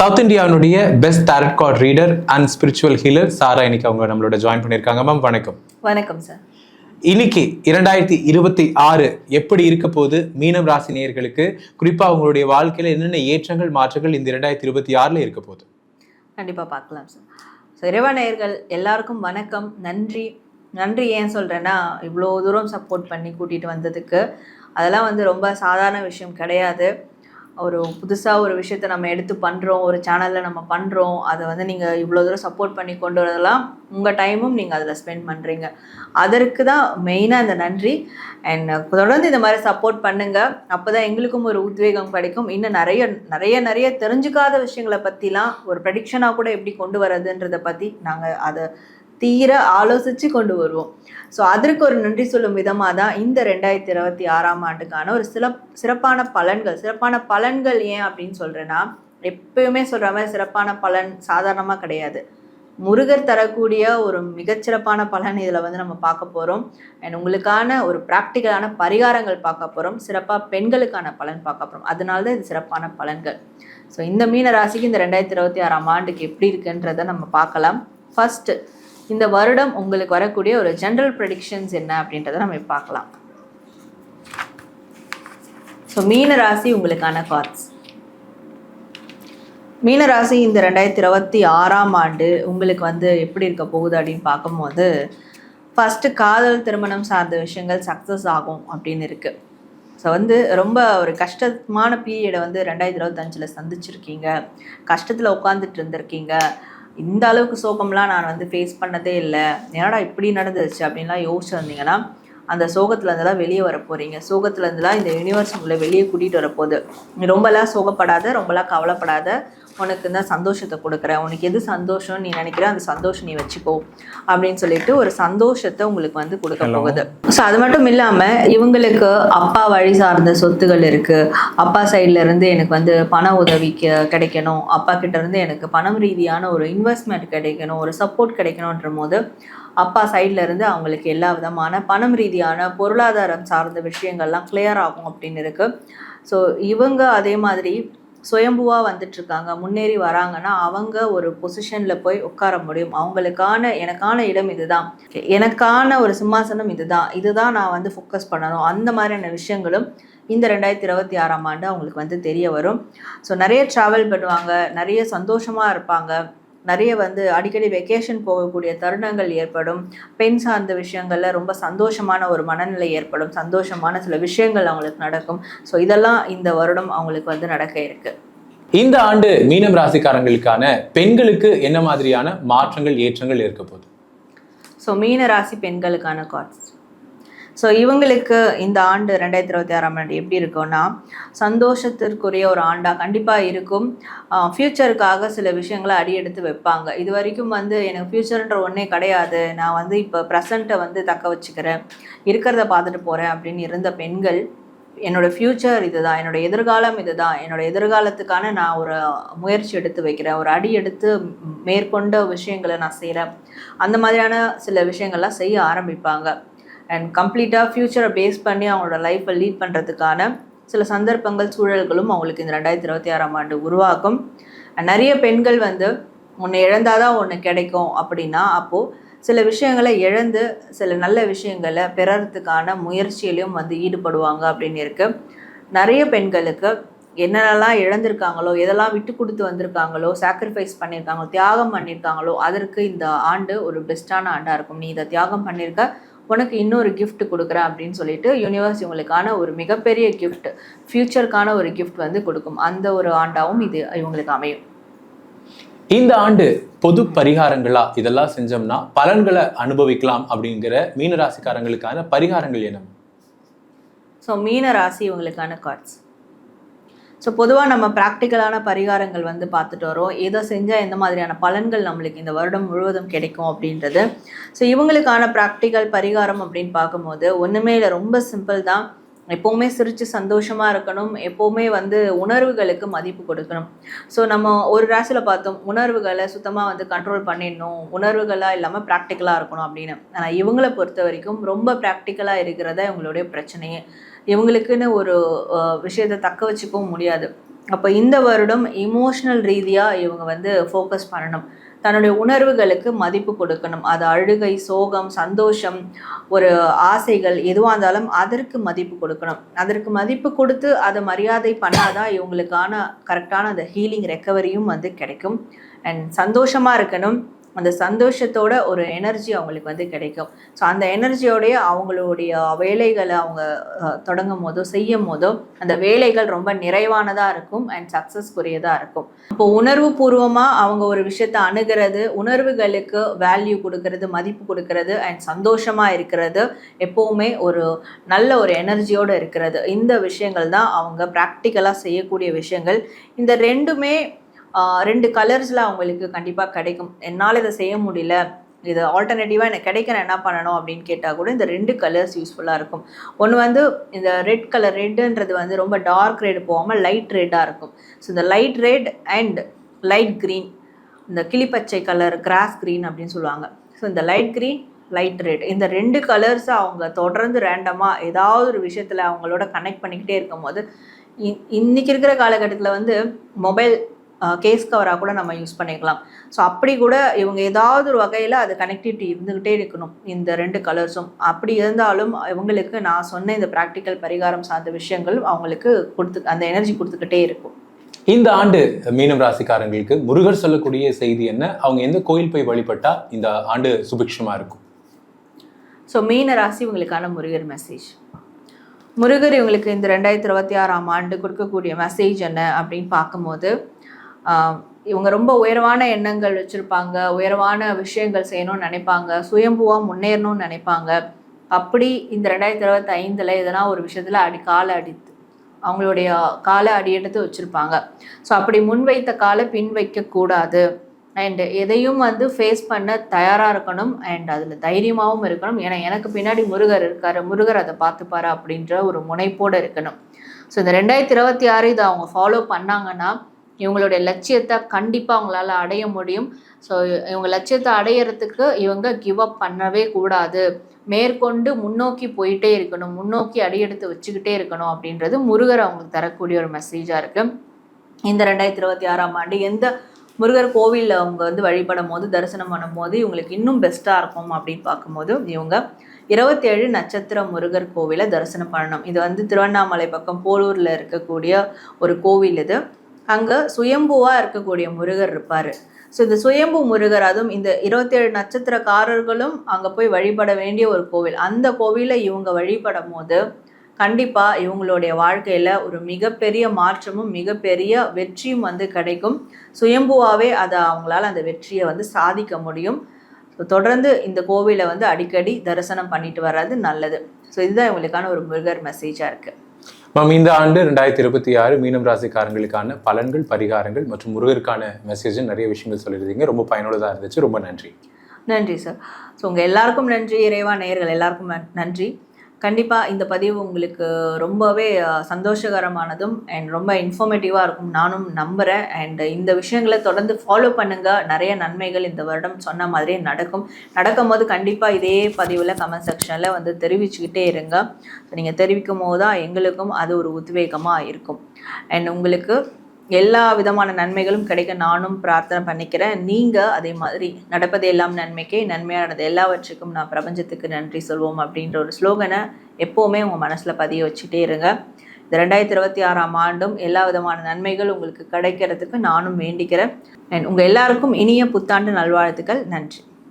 South இந்தியாவினுடைய best tarot card reader and spiritual healer Sara இன்னைக்கு அவங்க நம்மளோட ஜாயின் பண்ணியிருக்காங்க. மேம் வணக்கம். வணக்கம் சார் இன்னைக்கு இரண்டாயிரத்தி இருபத்தி ஆறு எப்படி இருக்க போகுது? மீனம் ராசி நேயர்களுக்கு குறிப்பா அவங்களுடைய வாழ்க்கையில என்னென்ன ஏற்றங்கள் மாற்றங்கள் இந்த இரண்டாயிரத்தி இருபத்தி ஆறுல இருக்க போகுது? கண்டிப்பாக பார்க்கலாம் சார் ஸோ இறைவனையர்கள் எல்லாருக்கும் வணக்கம். நன்றி. நன்றி ஏன் சொல்கிறேன்னா இவ்வளோ தூரம் சப்போர்ட் பண்ணி கூட்டிகிட்டு வந்ததுக்கு. அதெல்லாம் வந்து ரொம்ப சாதாரண விஷயம் கிடையாது. ஒரு புதுசாக ஒரு விஷயத்த நம்ம எடுத்து பண்ணுறோம் ஒரு சேனலில் நம்ம பண்ணுறோம் அதை வந்து நீங்கள் இவ்வளோ தூரம் சப்போர்ட் பண்ணி கொண்டு வரதெல்லாம் உங்கள் டைமும் நீங்கள் அதில் ஸ்பெண்ட் பண்ணுறீங்க அதற்கு தான் மெயினாக இந்த நன்றி. அண்ட் தொடர்ந்து இந்த மாதிரி சப்போர்ட் பண்ணுங்கள் அப்போ தான் எங்களுக்கும் ஒரு உத்வேகம் கிடைக்கும். இன்னும் நிறைய நிறைய நிறைய தெரிஞ்சுக்காத விஷயங்களை பற்றிலாம் ஒரு ப்ரெடிக்ஷனாக கூட எப்படி கொண்டு வரதுன்றதை பற்றி நாங்கள் அதை தீர ஆலோசித்து கொண்டு வருவோம். ஸோ அதற்கு ஒரு நன்றி சொல்லும் விதமாக தான் இந்த ரெண்டாயிரத்தி இருபத்தி ஆறாம் ஆண்டுக்கான ஒரு சிறப் சிறப்பான பலன்கள் சிறப்பான பலன்கள் ஏன் அப்படின்னு சொல்கிறேன்னா எப்பயுமே சொல்கிற மாதிரி சிறப்பான பலன் சாதாரணமாக கிடையாது. முருகர் தரக்கூடிய ஒரு மிகச்சிறப்பான பலன் இதில் வந்து நம்ம பார்க்க போகிறோம் அண்ட் உங்களுக்கான ஒரு ப்ராக்டிக்கலான பரிகாரங்கள் பார்க்க போகிறோம் சிறப்பாக பெண்களுக்கான பலன் பார்க்க போகிறோம் அதனால தான் இது சிறப்பான பலன்கள். ஸோ இந்த மீன ராசிக்கு இந்த ரெண்டாயிரத்தி இருபத்தி ஆறாம் ஆண்டுக்கு எப்படி இருக்குன்றதை நம்ம பார்க்கலாம். ஃபஸ்ட்டு இந்த வருடம் உங்களுக்கு வரக்கூடிய ஒரு ஜென்ரல் ப்ரெடிக்ஷன்ஸ் என்ன அப்படின்றத நம்ம பார்க்கலாம். ஸோ மீன ராசி உங்களுக்கான கார்ட்ஸ் மீன ராசி இந்த ரெண்டாயிரத்தி இருபத்தி ஆறாம் ஆண்டு உங்களுக்கு வந்து எப்படி இருக்க போகுது அப்படின்னு பார்க்கும்போது ஃபஸ்ட்டு காதல் திருமணம் சார்ந்த விஷயங்கள் சக்ஸஸ் ஆகும் அப்படின்னு இருக்குது ஸோ வந்து ரொம்ப ஒரு கஷ்டமான பீரியடை வந்து ரெண்டாயிரத்தி இருபத்தஞ்சில் சந்திச்சிருக்கீங்க. கஷ்டத்தில் உட்காந்துட்டு இருந்திருக்கீங்க. இந்த அளவுக்கு சோகம்லாம் நான் வந்து ஃபேஸ் பண்ணதே இல்லை. என்னடா இப்படி நடந்துருச்சு அப்படின்லாம் யோசிச்சிருந்தீங்கன்னா அந்த சோகத்துல இருந்தெல்லாம் வெளியே வர போறீங்க. சோகத்துல இருந்தெல்லாம் இந்த யூனிவர்ஸ் உங்களை வெளியே கூட்டிட்டு வர போகுது. நீ ரொம்பலாம் சோகப்படாத ரொம்பலாம் கவலைப்படாத. உனக்கு தான் சந்தோஷத்தை கொடுக்குறேன். உனக்கு எது சந்தோஷம் நீ நினைக்கிற அந்த சந்தோஷம் நீ வச்சுக்கோ. அப்படின்னு சொல்லிட்டு ஒரு சந்தோஷத்தை உங்களுக்கு வந்து கொடுக்க போகுது. ஸோ அது மட்டும் இல்லாம இவங்களுக்கு அப்பா வழி சார்ந்த சொத்துகள் இருக்கு. அப்பா சைட்ல இருந்து எனக்கு வந்து பண உதவி கி- கிடைக்கணும். அப்பா கிட்ட இருந்து எனக்கு பணம் ரீதியான ஒரு இன்வெஸ்ட்மெண்ட் கிடைக்கணும். ஒரு சப்போர்ட் கிடைக்கணுன்ற போது அப்பா சைட்ல இருந்து அவங்களுக்கு எல்லா விதமான பணம் ரீதியான பொருளாதாரம் சார்ந்த விஷயங்கள்லாம் கிளியர் ஆகும் அப்படின்னு இருக்கு. ஸோ இவங்க அதே மாதிரி சுயம்புவாக வந்துட்டுருக்காங்க முன்னேறி வராங்கன்னா அவங்க ஒரு பொசிஷனில் போய் உட்கார முடியும். அவங்களுக்கான எனக்கான இடம் இதுதான். எனக்கான ஒரு சிம்மாசனம் இதுதான். இதுதான் நான் வந்து ஃபோக்கஸ் பண்ணணும். அந்த மாதிரியான விஷயங்களும் இந்த ரெண்டாயிரத்தி இருபத்தி ஆறாம் ஆண்டு அவங்களுக்கு வந்து தெரிய வரும். ஸோ நிறைய ட்ராவல் பண்ணுவாங்க. நிறைய சந்தோஷமாக இருப்பாங்க. நிறைய வந்து அடிக்கடி வெக்கேஷன் போகக்கூடிய தருணங்கள் ஏற்படும். பெண் சார்ந்த விஷயங்கள்ல ரொம்ப சந்தோஷமான ஒரு மனநிலை ஏற்படும். சந்தோஷமான சில விஷயங்கள் அவங்களுக்கு நடக்கும். ஸோ இதெல்லாம் இந்த வருடம் அவங்களுக்கு வந்து நடக்க இருக்கு. இந்த ஆண்டு மீனம் ராசிக்காரங்களுக்கான பெண்களுக்கு என்ன மாதிரியான மாற்றங்கள் ஏற்றங்கள் இருக்க போகுது? ஸோ மீன ராசி பெண்களுக்கான கார்ட்ஸ் ஸோ இவங்களுக்கு இந்த ஆண்டு ரெண்டாயிரத்தி இருபத்தி ஆறாம் ஆண்டு எப்படி இருக்கும்னா சந்தோஷத்திற்குரிய ஒரு ஆண்டாக கண்டிப்பாக இருக்கும். ஃப்யூச்சருக்காக சில விஷயங்களை அடியெடுத்து வைப்பாங்க. இது வரைக்கும் வந்து எனக்கு ஃப்யூச்சர்ன்ற ஒன்றே கிடையாது. நான் வந்து இப்போ ப்ரெசண்ட்டை வந்து தக்க வச்சுக்கிறேன். இருக்கிறத பார்த்துட்டு போகிறேன் அப்படின்னு இருந்த பெண்கள் என்னோடய ஃப்யூச்சர் இதுதான். என்னோடய எதிர்காலம் இதுதான். என்னோட எதிர்காலத்துக்கான நான் ஒரு முயற்சி எடுத்து வைக்கிறேன். ஒரு அடி எடுத்து மேற்கொண்ட விஷயங்களை நான் செய்கிறேன் அந்த மாதிரியான சில விஷயங்கள்லாம் செய்ய ஆரம்பிப்பாங்க. அண்ட் கம்ப்ளீட்டாக ஃப்யூச்சரை பேஸ் பண்ணி அவங்களோட லைஃப்பை லீட் பண்ணுறதுக்கான சில சந்தர்ப்பங்கள் சூழல்களும் அவங்களுக்கு இந்த ரெண்டாயிரத்தி இருபத்தி ஆறாம் ஆண்டு உருவாக்கும். நிறைய பெண்கள் வந்து ஒன்று இழந்தாதான் ஒன்று கிடைக்கும் அப்படின்னா அப்போது சில விஷயங்களை இழந்து சில நல்ல விஷயங்களை பெறறதுக்கான முயற்சியிலையும் வந்து ஈடுபடுவாங்க அப்படின்னு இருக்குது நிறைய பெண்களுக்கு என்னென்னலாம் இழந்திருக்காங்களோ எதெல்லாம் விட்டு கொடுத்து வந்திருக்காங்களோ சாக்ரிஃபைஸ் பண்ணியிருக்காங்களோ தியாகம் பண்ணியிருக்காங்களோ அதற்கு இந்த ஆண்டு ஒரு பெஸ்ட்டான ஆண்டாக இருக்கும். நீ இதை தியாகம் பண்ணியிருக்க உனக்கு இன்னொரு gift கொடுக்குறேன் அப்படின்னு சொல்லிட்டு யூனிவர்ஸ் இவங்களுக்கான ஒரு மிகப்பெரிய gift ஃப்யூச்சருக்கான ஒரு gift வந்து கொடுக்கும். அந்த ஒரு ஆண்டாவும் இது இவங்களுக்கு அமையும். இந்த ஆண்டு பொது பரிகாரங்களா இதெல்லாம் செஞ்சோம்னா பலன்களை அனுபவிக்கலாம் அப்படிங்கிற மீன ராசிக்காரங்களுக்கான பரிகாரங்கள் என்ன? ஸோ மீன ராசி இவங்களுக்கான கார்ட்ஸ் ஸோ பொதுவாக நம்ம ப்ராக்டிக்கலான பரிகாரங்கள் வந்து பார்த்துட்டு வரோம். எதை செஞ்சால் எந்த மாதிரியான பலன்கள் நம்மளுக்கு இந்த வருடம் முழுவதும் கிடைக்கும் அப்படின்றது. ஸோ இவங்களுக்கான ப்ராக்டிக்கல் பரிகாரம் அப்படின்னு பார்க்கும்போது ஒன்றுமே இல்லை ரொம்ப சிம்பிள் தான். எப்போவுமே சிரித்து சந்தோஷமாக இருக்கணும். எப்போவுமே வந்து உணர்வுகளுக்கு மதிப்பு கொடுக்கணும். ஸோ நம்ம ஒரு ராசியில் பார்த்தோம். உணர்வுகளை சுத்தமாக வந்து கண்ட்ரோல் பண்ணிடணும். உணர்வுகளாக இல்லாமல் ப்ராக்டிக்கலாக இருக்கணும் அப்படின்னு. ஆனால் இவங்களை பொறுத்த வரைக்கும் ரொம்ப ப்ராக்டிக்கலாக இருக்கிறதா இவங்களுடைய பிரச்சனையே. இவங்களுக்குன்னு ஒரு விஷயத்தை தக்க வச்சுக்கவும் முடியாது. அப்போ இந்த வருடம் இமோஷனல் ரீதியாக இவங்க வந்து ஃபோக்கஸ் பண்ணணும். தன்னுடைய உணர்வுகளுக்கு மதிப்பு கொடுக்கணும். அது அழுகை சோகம் சந்தோஷம் ஒரு ஆசைகள் எதுவாக இருந்தாலும் அதற்கு மதிப்பு கொடுக்கணும். அதற்கு மதிப்பு கொடுத்து அதை மரியாதை பண்ணாதான் இவங்களுக்கான கரெக்டான அந்த ஹீலிங் ரெக்கவரியும் வந்து கிடைக்கும். அண்ட் சந்தோஷமாக இருக்கணும். அந்த சந்தோஷத்தோட ஒரு எனர்ஜி அவங்களுக்கு வந்து கிடைக்கும். ஸோ அந்த எனர்ஜியோடைய அவங்களுடைய வேலைகளை அவங்க தொடங்கும் போதோ செய்யும் போதோ அந்த வேலைகள் ரொம்ப நிறைவானதாக இருக்கும் அண்ட் சக்ஸஸ்க்குரியதாக இருக்கும். இப்போ உணர்வு பூர்வமாக அவங்க ஒரு விஷயத்தை அணுகிறது உணர்வுகளுக்கு வேல்யூ கொடுக்கறது மதிப்பு கொடுக்கறது அண்ட் சந்தோஷமாக இருக்கிறது எப்போவுமே ஒரு நல்ல ஒரு எனர்ஜியோடு இருக்கிறது. இந்த விஷயங்கள் தான் அவங்க ப்ராக்டிக்கலாக செய்யக்கூடிய விஷயங்கள். இந்த ரெண்டுமே ரெண்டு கலர்ஸில் அவங்களுக்கு கண்டிப்பாக கிடைக்கும். என்னால் இதை செய்ய முடியல. இது ஆல்டர்னேட்டிவாக எனக்கு கிடைக்க என்ன பண்ணணும் அப்படின்னு கேட்டால் கூட இந்த ரெண்டு கலர்ஸ் யூஸ்ஃபுல்லாக இருக்கும். ஒன்று வந்து இந்த ரெட் கலர் ரெட்டுன்றது வந்து ரொம்ப டார்க் ரெட் போகாமல் லைட் ரெட்டாக இருக்கும். ஸோ இந்த light red and light green இந்த கிளிப்பச்சை கலர் கிராஸ் க்ரீன் அப்படின்னு சொல்லுவாங்க. ஸோ இந்த லைட் க்ரீன் லைட் ரெட் இந்த ரெண்டு கலர்ஸை அவங்க தொடர்ந்து ரேண்டமாக ஏதாவது ஒரு விஷயத்தில் அவங்களோட கனெக்ட் பண்ணிக்கிட்டே இருக்கும் போது இன்னைக்கு இருக்கிற காலகட்டத்தில் வந்து மொபைல் கேஸ் கவராக கூட நம்ம யூஸ் பண்ணிக்கலாம். ஸோ அப்படி கூட இவங்க ஏதாவது ஒரு வகையில் அது கனெக்டிவிட்டி இருந்துக்கிட்டே இருக்கணும். இந்த ரெண்டு கலர்ஸும் அப்படி இருந்தாலும் இவங்களுக்கு நான் சொன்ன இந்த ப்ராக்டிக்கல் பரிகாரம் சார்ந்த விஷயங்கள் அவங்களுக்கு கொடுத்து அந்த எனர்ஜி கொடுத்துக்கிட்டே இருக்கும். இந்த ஆண்டு மீனம் ராசிக்காரங்களுக்கு முருகர் சொல்லக்கூடிய செய்தி என்ன? அவங்க எந்த கோயில் போய் வழிபட்டா இந்த ஆண்டு சுபிக்ஷமா இருக்கும்? ஸோ மீன ராசி இவங்களுக்கான முருகர் மெசேஜ் முருகர் இவங்களுக்கு இந்த ரெண்டாயிரத்தி இருபத்தி ஆறாம் ஆண்டு கொடுக்கக்கூடிய மெசேஜ் என்ன அப்படின்னு பார்க்கும்போது இவங்க ரொம்ப உயர்வான எண்ணங்கள் வச்சுருப்பாங்க உயர்வான விஷயங்கள் செய்யணும்னு நினைப்பாங்க சுயம்புவாக முன்னேறணும்னு நினைப்பாங்க. அப்படி இந்த ரெண்டாயிரத்தி இருபத்தி ஐந்தில் எதனா ஒரு விஷயத்தில் அடி காலை அடித்து அவங்களுடைய காலை அடியெடுத்து வச்சுருப்பாங்க. ஸோ அப்படி முன்வைத்த காலை பின் வைக்கக்கூடாது அண்ட் எதையும் வந்து ஃபேஸ் பண்ண தயாராக இருக்கணும். அண்ட் அதில் தைரியமாகவும் இருக்கணும். ஏன்னா எனக்கு பின்னாடி முருகர் இருக்கார். முருகர் அதை பார்த்துப்பாரு அப்படின்ற ஒரு முனைப்போடு இருக்கணும். ஸோ இந்த ரெண்டாயிரத்தி இருபத்தி ஆறு இதை அவங்க ஃபாலோ பண்ணாங்கன்னா இவங்களுடைய லட்சியத்தை கண்டிப்பாக அவங்களால அடைய முடியும். ஸோ இவங்க லட்சியத்தை அடையிறதுக்கு இவங்க கிவ் அப் பண்ணவே கூடாது. மேற்கொண்டு முன்னோக்கி போயிட்டே இருக்கணும். முன்னோக்கி அடியெடுத்து வச்சுக்கிட்டே இருக்கணும் அப்படின்றது முருகர் அவங்களுக்கு தரக்கூடிய ஒரு மெசேஜாக இருக்குது இந்த ரெண்டாயிரத்தி இருபத்தி ஆறாம் ஆண்டு எந்த முருகர் கோவிலில் அவங்க வந்து வழிபடும் போது தரிசனம் பண்ணும்போது இவங்களுக்கு இன்னும் பெஸ்ட்டாக இருக்கும் அப்படின்னு பார்க்கும்போது இவங்க இருபத்தேழு நட்சத்திர முருகர் கோவிலை தரிசனம் பண்ணணும். இது வந்து திருவண்ணாமலை பக்கம் போலூரில் இருக்கக்கூடிய ஒரு கோவில் இது. அங்கே சுயம்புவாக இருக்கக்கூடிய முருகர் இருப்பார். ஸோ இந்த சுயம்பு முருகர் அதுவும் இந்த இருபத்தேழு நட்சத்திரக்காரர்களும் அங்கே போய் வழிபட வேண்டிய ஒரு கோவில். அந்த கோவிலில் இவங்க வழிபடும் போது கண்டிப்பாக இவங்களுடைய வாழ்க்கையில் ஒரு மிகப்பெரிய மாற்றமும் மிகப்பெரிய வெற்றியும் வந்து கிடைக்கும். சுயம்புவாகவே அதை அவங்களால அந்த வெற்றியை வந்து சாதிக்க முடியும். தொடர்ந்து இந்த கோவிலை வந்து அடிக்கடி தரிசனம் பண்ணிட்டு வர்றது நல்லது. ஸோ இதுதான் இவங்களுக்கான ஒரு முருகர் மெசேஜாக இருக்குது மேம் இந்த ஆண்டு ரெண்டாயிரத்தி இருபத்தி ஆறு மீனம் ராசிக்காரங்களுக்கான பலன்கள் பரிகாரங்கள் மற்றும் முருகருக்கான மெசேஜ் நிறைய விஷயங்கள் சொல்லியிருந்தீங்க. ரொம்ப பயனுள்ளதாக இருந்துச்சு. ரொம்ப நன்றி. நன்றி சார் ஸோ உங்கள் எல்லாருக்கும் நன்றி இறைவா நேயர்கள் எல்லாருக்கும் நன்றி. கண்டிப்பாக இந்த பதிவு உங்களுக்கு ரொம்பவே சந்தோஷகரமானதும் அண்ட் ரொம்ப இன்ஃபர்மேட்டிவாக இருக்கும். நானும் நம்புகிறேன் அண்ட் இந்த விஷயங்களை தொடர்ந்து ஃபாலோ பண்ணுங்கள் நிறைய நன்மைகள் இந்த வருடம் சொன்ன மாதிரியே நடக்கும். நடக்கும் போது கண்டிப்பாக இதே பதிவில் கமெண்ட் செக்ஷனில் வந்து தெரிவிச்சுக்கிட்டே இருங்க. நீங்கள் தெரிவிக்கும் போது தான் எங்களுக்கும் அது ஒரு உத்வேகமாக இருக்கும். அண்ட் உங்களுக்கு எல்லா விதமான நன்மைகளும் கிடைக்க நானும் பிரார்த்தனை பண்ணிக்கிறேன். நீங்கள் அதே மாதிரி நடப்பது எல்லாம் நன்மைக்கே நன்மையானது எல்லாவற்றுக்கும் நான் பிரபஞ்சத்துக்கு நன்றி சொல்வோம் அப்படின்ற ஒரு ஸ்லோகனை எப்போவுமே உங்கள் மனசில் பதிய வச்சுட்டே இருங்க. இந்த ரெண்டாயிரத்தி இருபத்தி ஆறாம் ஆண்டும் எல்லா விதமான நன்மைகள் உங்களுக்கு கிடைக்கிறதுக்கு நானும் வேண்டிக்கிறேன். அண்ட் உங்கள் எல்லாருக்கும் இனிய புத்தாண்டு நல்வாழ்த்துக்கள். நன்றி.